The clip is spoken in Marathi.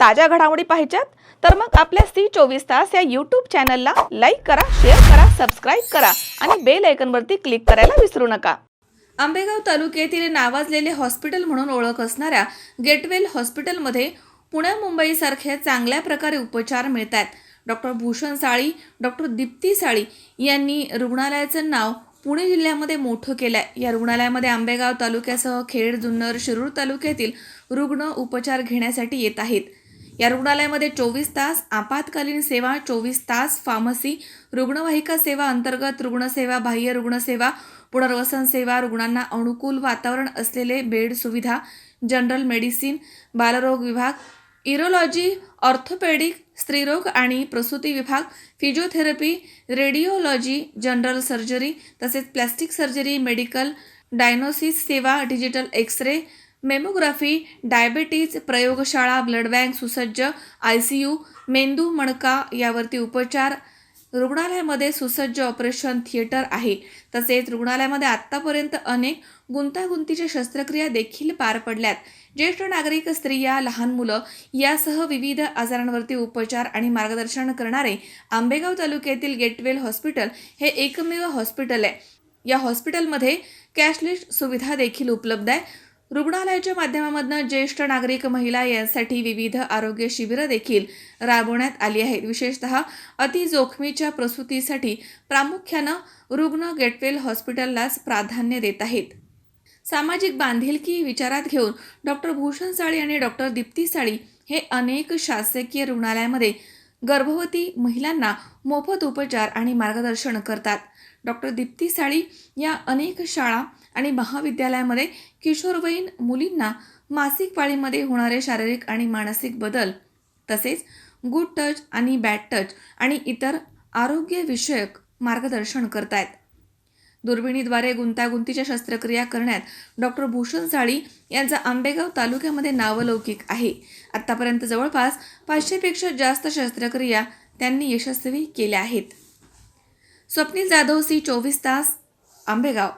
ताज्या घडामोडी पाहिजेत तर मग आपल्या सी चोवीस तास या यूट्यूब चॅनलला लाईक करा शेअर करा सबस्क्राईब करा आणि बेल आयकनवरती क्लिक करायला विसरू नका. आंबेगाव तालुक्यातील नावाजलेले हॉस्पिटल म्हणून ओळख असणाऱ्या गेटवेल हॉस्पिटलमध्ये पुण्या मुंबईसारख्या चांगल्या प्रकारे उपचार मिळतात डॉक्टर भूषण साळी डॉक्टर दीप्ती साळी यांनी रुग्णालयाचं नाव पुणे जिल्ह्यामध्ये मोठं केलं आहे या रुग्णालयामध्ये आंबेगाव तालुक्यासह खेड जुन्नर शिरूर तालुक्यातील रुग्ण उपचार घेण्यासाठी येत आहेत. या रुग्णालयामध्ये चोवीस तास आपत्कालीन सेवा चोवीस तास फार्मसी रुग्णवाहिका सेवा अंतर्गत रुग्णसेवा बाह्य रुग्णसेवा पुनर्वसन सेवा रुग्णांना अनुकूल वातावरण असलेले बेड सुविधा जनरल मेडिसिन बालरोग विभाग इरोलॉजी ऑर्थोपेडिक स्त्रीरोग आणि प्रसूती विभाग फिजिओथेरपी रेडिओलॉजी जनरल सर्जरी तसेच प्लॅस्टिक सर्जरी मेडिकल डायनोसिस सेवा digital X ray mammography diabetes प्रयोगशाळा ब्लड बँक सुसज्ज आय सी यू मेंदू मणका यावरती उपचार. रुग्णालयामध्ये सुसज्ज ऑपरेशन थिएटर आहे. तसेच रुग्णालयामध्ये आत्तापर्यंत अनेक गुंतागुंतीच्या शस्त्रक्रिया देखील पार पडल्यात. ज्येष्ठ नागरिक स्त्रिया लहान मुलं यासह विविध आजारांवरती उपचार आणि मार्गदर्शन करणारे आंबेगाव तालुक्यातील गेटवेल हॉस्पिटल हे एकमेव हॉस्पिटल आहे. या हॉस्पिटलमध्ये कॅशलेस सुविधा देखील उपलब्ध आहे. रुग्णालयाच्या माध्यमामधनं ज्येष्ठ नागरिक महिला यांसाठी विविध आरोग्य शिबिरं देखील राबवण्यात आली आहेत. विशेषतः अतिजोखमीच्या प्रसूतीसाठी प्रामुख्यानं रुग्ण गेटवेल हॉस्पिटललाच प्राधान्य देत आहेत. सामाजिक बांधिलकी विचारात घेऊन डॉक्टर भूषण साळी आणि डॉक्टर दीप्ती साळी हे अनेक शासकीय रुग्णालयामध्ये गर्भवती महिलांना मोफत उपचार आणि मार्गदर्शन करतात. डॉक्टर दीप्ती साळी या अनेक शाळा आणि महाविद्यालयामध्ये किशोरवयीन मुलींना मासिक पाळीमध्ये होणारे शारीरिक आणि मानसिक बदल तसेच गुड टच आणि बॅड टच आणि इतर आरोग्यविषयक मार्गदर्शन करतायत. दुर्बिणीद्वारे गुंतागुंतीच्या शस्त्रक्रिया करण्यात डॉक्टर भूषण साळी यांचा आंबेगाव तालुक्यामध्ये नावलौकिक आहे. आत्तापर्यंत जवळपास पाचशेपेक्षा जास्त शस्त्रक्रिया त्यांनी यशस्वी केल्या आहेत. स्वप्नील जाधव सी चोवीस तास आंबेगाव.